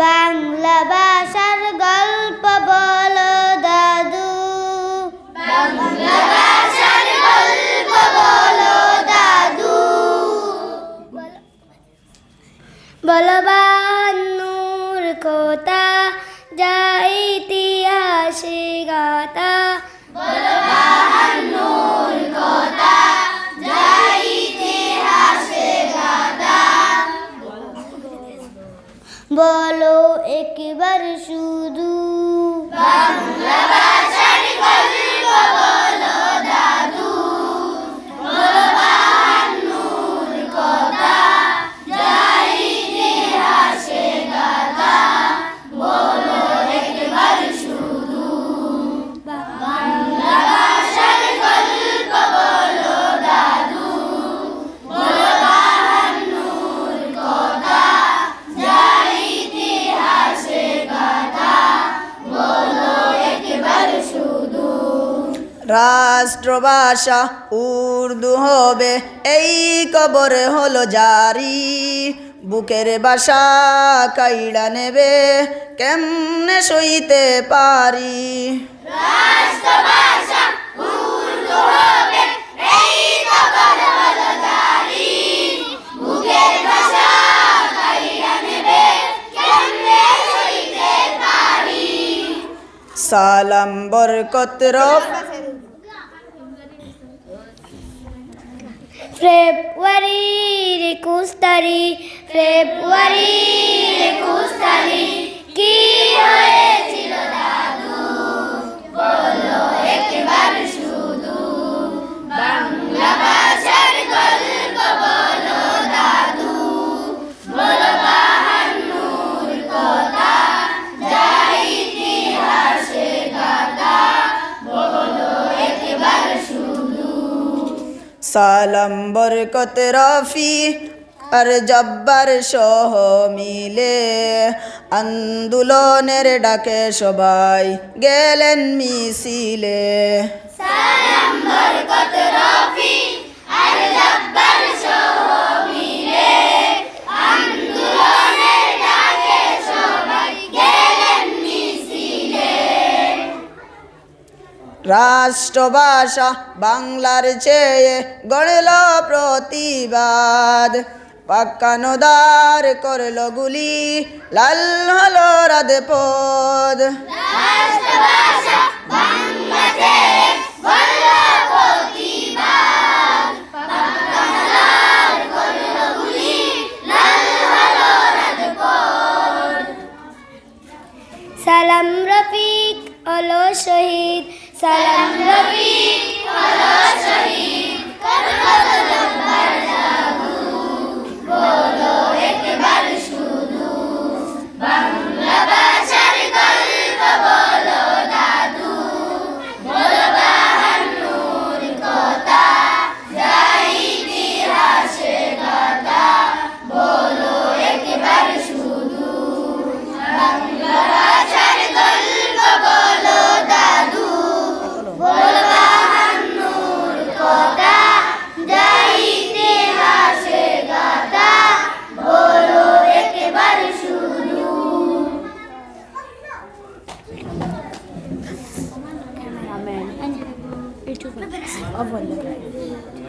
বাংলা ভাষার গল্প বলো দাদু। বাংলা ভাষার গল্প বলো দাদু। বলো বান্নুর কথা যা ইতিহাসে গাতা বলো একবার শুধু বাংলা ভাষার রাষ্ট্রভাষা উর্দু হবে। এই কবর হলো জারি। বুকের বাসা কাইড়া নেবে। কেমনে সইতে পারি? রাষ্ট্রভাষা উর্দু হবে এই কবর হলো জারি বুকের ভাষা কাইরা নেবে কেমনে সইতে পারি সালাম বরকত রফ ফেব্রুয়ারির একুশ তারিখ ফেব্রুয়ারির একুশ তারিখ কি হয়েছিল সালাম বরকত রফি আর জব্বার সহ মিলে আন্দোলনের ডাকে সবাই গেলেন মিছিলে। সালাম বরকত রফি আর জব্বার সহ রাষ্ট্রভাষা বাংলার চেয়ে গড়ল প্রতিবাদ। পাক্কানোদার করল গুলি, লাল হলো রাধপদ সালাম রফিক হলো শহীদ সালাম রফিক হলো শহীদ করবত Jabbar two minutes of Vallabhbhai.